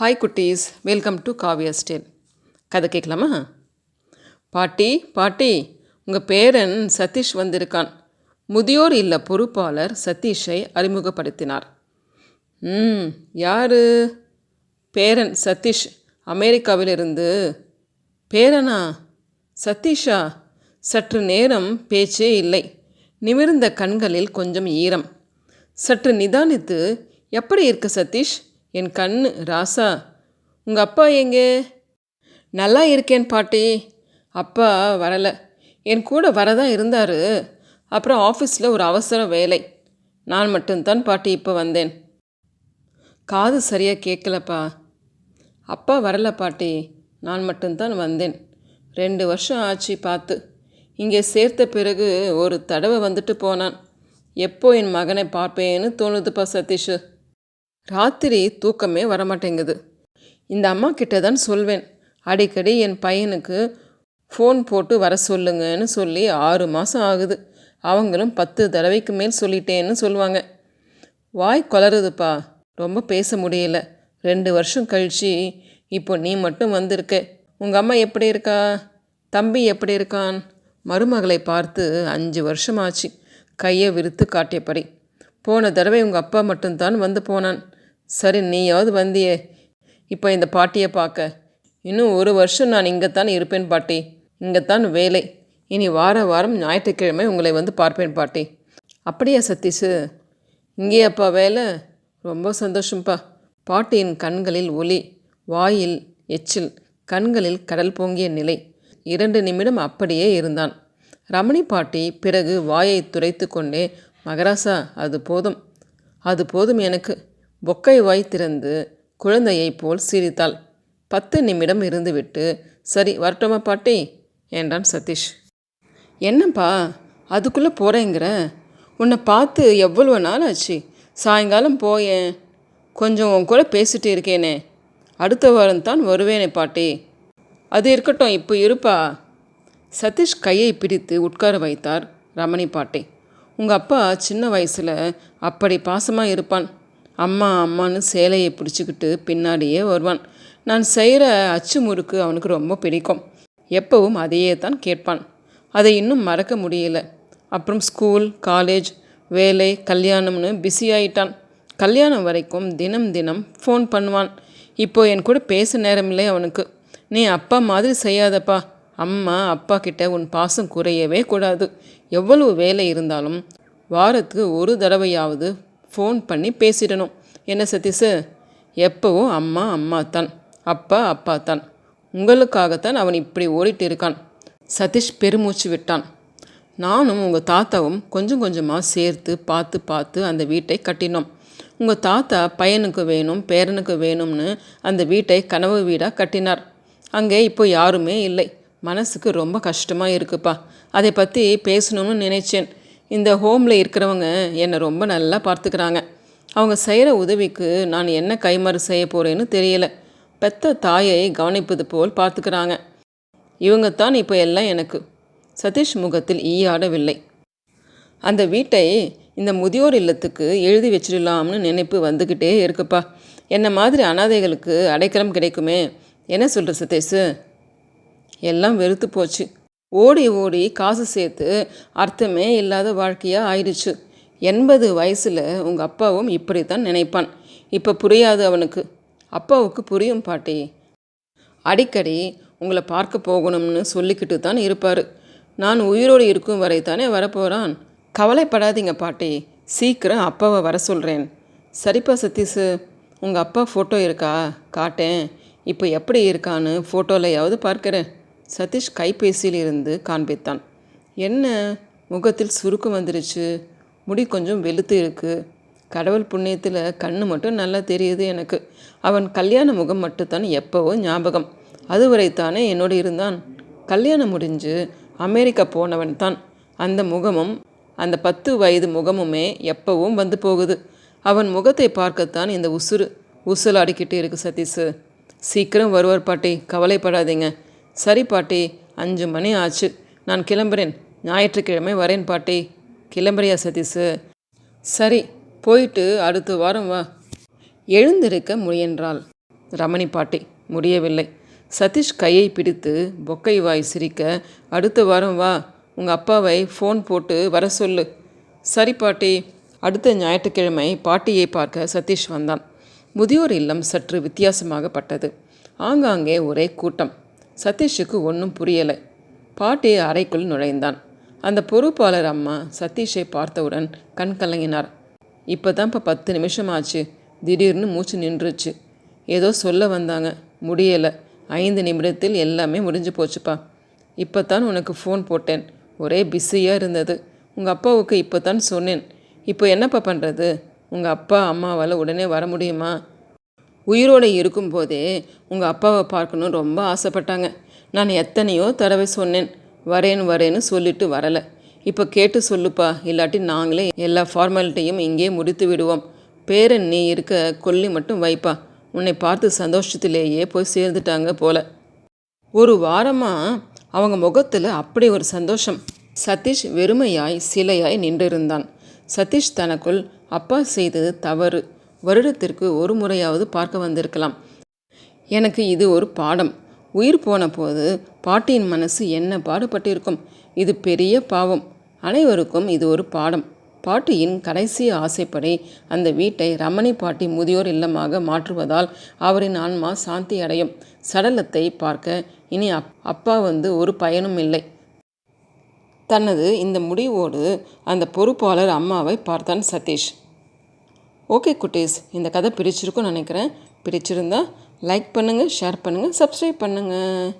Hi குட்டீஸ். Welcome to Kavya ஸ்டேல் கதை கேட்கலாமா? பாட்டி பாட்டி உங்கள் பேரன் சதீஷ் வந்திருக்கான். முதியோர் இல்ல பொறுப்பாளர் சதீஷை அறிமுகப்படுத்தினார். ம் யாரு? பேரன் சதீஷ் அமெரிக்காவிலிருந்து. பேரனா? சதீஷா? சற்று நேரம் பேச்சே இல்லை. நிமிர்ந்த கண்களில் கொஞ்சம் ஈரம். சற்று நிதானித்து எப்படி இருக்கு சதீஷ்? என் கண்ணு ராசா. உங்கள் அப்பா எங்கே? நல்லா இருக்கேன் பாட்டி. அப்பா வரலை. என் கூட வரதான் இருந்தார். அப்புறம் ஆஃபீஸில் ஒரு அவசர வேலை. நான் மட்டும்தான் பாட்டி இப்போ வந்தேன். காது சரியாக கேட்கலப்பா. அப்பா வரல பாட்டி. நான் மட்டும்தான் வந்தேன். ரெண்டு வருஷம் ஆச்சு பார்த்து. இங்கே சேர்த்த பிறகு ஒரு தடவை வந்துட்டு போனான். எப்போ என் மகனை பார்ப்பேன்னு தோணுதுப்பா சதீஷ். ராத்திரி தூக்கமே வரமாட்டேங்குது. இந்த அம்மா கிட்ட தான் சொல்வேன். அடிக்கடி என் பையனுக்கு ஃபோன் போட்டு வர சொல்லுங்கன்னு சொல்லி ஆறு மாதம் ஆகுது. அவங்களும் பத்து தடவைக்கு மேல் சொல்லிட்டேன்னு சொல்லுவாங்க. வாய் கொளறுதுப்பா. ரொம்ப பேச முடியல. ரெண்டு வருஷம் கழிச்சு இப்போ நீ மட்டும் வந்திருக்க. உங்கள் அம்மா எப்படி இருக்கா? தம்பி எப்படி இருக்கான்? மருமகளை பார்த்து அஞ்சு வருஷம் ஆச்சு கையை விரித்து காட்டியபடி. போன தடவை உங்கள் அப்பா மட்டும்தான் வந்து போனான். சரி நீயாவது வந்தியே. இப்போ இந்த பாட்டியை பார்க்க இன்னும் ஒரு வருஷம் நான் இங்கேத்தான் இருப்பேன் பாட்டி. இங்கேத்தான் வேலை. இனி வார வாரம் ஞாயிற்றுக்கிழமை உங்களை வந்து பார்ப்பேன் பாட்டி. அப்படியா சதீஷு? இங்கேயாப்பா வேலை? ரொம்ப சந்தோஷம்ப்பா பாட்டியின் கண்களில் ஒளி வாயில் எச்சில் கண்களில் கடல் பொங்கிய நிலை. இரண்டு நிமிடம் அப்படியே இருந்தான். ரமணி பாட்டி பிறகு வாயை துரைத்து கொண்டே மகராசா அது போதும். அது போதும் எனக்கு. பொக்கை வாய் திறந்து குழந்தையைப் போல் சிரித்தாள். பத்து நிமிடம் இருந்துவிட்டு சரி வரட்டுமா பாட்டி? என்றான் சதீஷ். என்னப்பா அதுக்குள்ளே போகிறேங்கிற உன்னை பார்த்து எவ்வளோ நாள் ஆச்சு சாயங்காலம் போயேன். கொஞ்சம் உன் கூட பேசிட்டு இருக்கேனே. அடுத்த வாரம் தான் வருவேனே பாட்டி. அது இருக்கட்டும் இப்போ இருப்பா. சதீஷ் கையை பிடித்து உட்கார வைத்தார் ரமணி பாட்டி. உங்கள் அப்பா சின்ன வயசில் அப்படி பாசமாக இருப்பான். அம்மா அம்மான்னு சேலையை பிடிச்சிக்கிட்டு பின்னாடியே வருவான். நான் செய்கிற அச்சு முறுக்கு அவனுக்கு ரொம்ப பிடிக்கும். எப்பவும் அதையே தான் கேட்பான். அதை இன்னும் மறக்க முடியல. அப்புறம் ஸ்கூல் காலேஜ் வேலை கல்யாணம்னு பிஸி ஆயிட்டான். கல்யாணம் வரைக்கும் தினம் தினம் ஃபோன் பண்ணுவான். இப்போ என் கூட பேச நேரமில்லை அவனுக்கு. நீ அப்பா மாதிரி செய்யாதப்பா. அம்மா அப்பா கிட்ட உன் பாசம் குறையவே கூடாது. எவ்வளவு வேலை இருந்தாலும் வாரத்துக்கு ஒரு தடவையாவது ஃபோன் பண்ணி பேசிடணும். என்ன சதீஷு எப்போவும் அம்மா அம்மா தான் அப்பா அப்பா தான் உங்களுக்காகத்தான் அவன் இப்படி ஓடிட்டு இருக்கான் சதீஷ் பெருமூச்சு விட்டான். நானும் உங்கள் தாத்தாவும் கொஞ்சம் கொஞ்சமாக சேர்த்து பார்த்து பார்த்து அந்த வீட்டை கட்டினோம். உங்கள் தாத்தா பையனுக்கு வேணும் பேரனுக்கு வேணும்னு அந்த வீட்டை கனவு வீடாக கட்டினார். அங்கே இப்போ யாருமே இல்லை. மனசுக்கு ரொம்ப கஷ்டமாக இருக்குப்பா. அதை பற்றி பேசணும்னு நினைச்சேன். இந்த ஹோமில் இருக்கிறவங்க என்னை ரொம்ப நல்லா பார்த்துக்கிறாங்க. அவங்க செய்கிற உதவிக்கு நான் என்ன கைமாறு செய்ய போகிறேன்னு தெரியல. பெத்த தாயை கவனிப்பது போல் பார்த்துக்கிறாங்க. இவங்க தான் இப்போ எல்லாம் எனக்கு. சதீஷ் முகத்தில் ஈயாடவில்லை. அந்த வீட்டை இந்த முதியோர் இல்லத்துக்கு எழுதி வச்சிடலாம்னு நினைப்பு வந்துக்கிட்டே இருக்குப்பா. என்ன மாதிரி அனாதைகளுக்கு அடைக்கலம் கிடைக்குமே? என்ன சொல்கிற சதீஷு? எல்லாம் வெறுத்து போச்சு. ஓடி ஓடி காசு சேர்த்து அர்த்தமே இல்லாத வாழ்க்கையாக ஆயிடுச்சு எண்பது வயசில் உங்கள் அப்பாவும் இப்படி தான் நினைப்பான். இப்போ புரியாது அவனுக்கு. அப்பாவுக்கு புரியும் பாட்டி. அடிக்கடி உங்களை பார்க்க போகணும்னு சொல்லிக்கிட்டு தான் இருப்பார். நான் உயிரோடு இருக்கும் வரை தானே வரப்போகிறான் கவலைப்படாதீங்க பாட்டி. சீக்கிரம் அப்பாவை வர சொல்கிறேன் சரிப்பா சதீஷு உங்கள் அப்பா ஃபோட்டோ இருக்கா? காட்டேன். இப்போ எப்படி இருக்கான்னு ஃபோட்டோலையாவது பார்க்குறேன். சதீஷ் கைபேசியில் இருந்து காண்பித்தான். என்ன? முகத்தில் சுருக்கம் வந்துருச்சு. முடி கொஞ்சம் வெளுத்து இருக்கு. கடவுள் புண்ணியத்தில் கண்ணு மட்டும் நல்லா தெரியுது எனக்கு. அவன் கல்யாண முகம் மட்டும்தான் எப்போவோ ஞாபகம். அதுவரைத்தானே என்னோடு இருந்தான். கல்யாணம் முடிஞ்சு அமெரிக்கா போனவன் தான். அந்த முகமும் அந்த பத்து வயது முகமுமே எப்பவும் வந்து போகுது. அவன் முகத்தை பார்க்கத்தான் இந்த உசுறு உசுலாடிக்கிட்டு இருக்கு சதீஷு. சீக்கிரம் வருவார் பாட்டி. கவலைப்படாதீங்க. சரி பாட்டி அஞ்சு மணி ஆச்சு. நான் கிளம்புறேன். ஞாயிற்றுக்கிழமை வரேன் பாட்டி. கிளம்புறியா சதீஷு சரி போயிட்டு அடுத்த வாரம் வா. எழுந்திருக்க முயன்றாள் ரமணி பாட்டி முடியவில்லை. சதீஷ் கையை பிடித்து பொக்கை வாய் சிரிக்க அடுத்த வாரம் வா. உங்கள் அப்பாவை ஃபோன் போட்டு வர சொல்லு. சரி பாட்டி. அடுத்த ஞாயிற்றுக்கிழமை பாட்டியை பார்க்க சதீஷ் வந்தான். முதியோர் இல்லம் சற்று வித்தியாசமாகப்பட்டது. ஆங்காங்கே ஒரே கூட்டம். சதீஷுக்கு ஒன்றும் புரியலை. பாட்டி அறைக்குள் நுழைந்தான். அந்த பொறுப்பாளர் அம்மா சதீஷை பார்த்தவுடன் கண் கலங்கினார். இப்போ இப்போ பத்து நிமிஷம் ஆச்சு திடீர்னு மூச்சு நின்றுச்சு. ஏதோ சொல்ல வந்தாங்க. முடியலை. ஐந்து நிமிடத்தில் எல்லாமே முடிஞ்சு போச்சுப்பா. இப்போ தான் உனக்கு ஃபோன் போட்டேன். ஒரே பிஸியாக இருந்தது. உங்கள் அப்பாவுக்கு இப்போ தான் சொன்னேன். இப்போ என்னப்பா பண்ணுறது உங்கள் அப்பா அம்மாவால் உடனே வர முடியுமா? உயிரோடு இருக்கும்போதே உங்கள் அப்பாவை பார்க்கணும் ரொம்ப ஆசைப்பட்டாங்க. நான் எத்தனையோ தடவை சொன்னேன் வரேன்னு வரேன்னு சொல்லிட்டு வரலை. இப்போ கேட்டு சொல்லுப்பா. இல்லாட்டி நாங்களே எல்லா ஃபார்மாலிட்டியும் இங்கே முடித்து விடுவோம். பேரன் நீ இருக்க கொல்லி மட்டும் வைப்பா. உன்னை பார்த்து சந்தோஷத்திலேயே போய் சேர்ந்துட்டாங்க போல. ஒரு வாரமாக அவங்க முகத்தில் அப்படி ஒரு சந்தோஷம். சதீஷ் வெறுமையாய் சிலையாய் நின்றிருந்தான். சதீஷ் தனக்குள் அப்பா செய்தது தவறு. வருடத்திற்கு ஒரு முறையாவது பார்க்க வந்திருக்கலாம். எனக்கு இது ஒரு பாடம். உயிர் போன போது பாட்டியின் மனசு என்ன பாடுபட்டிருக்கும்? இது பெரிய பாவம். அனைவருக்கும் இது ஒரு பாடம். பாட்டியின் கடைசி ஆசைப்படி அந்த வீட்டை ரமணி பாட்டி முதியோர் இல்லமாக மாற்றுவதால் அவரின் ஆன்மா சாந்தி அடையும். சடலத்தை பார்க்க இனி அப் அப்பா வந்து ஒரு பயனும் இல்லை. தனது இந்த முடிவோடு அந்த பொறுப்பாளர் அம்மாவை பார்த்தான் சதீஷ். ஓகே குட்டீஸ் இந்த கதை பிரிச்சிருக்கும்னு நினைக்கிறேன். பிடிச்சிருந்தா லைக் பண்ணுங்கள் ஷேர் பண்ணுங்கள் சப்ஸ்கிரைப் பண்ணுங்கள்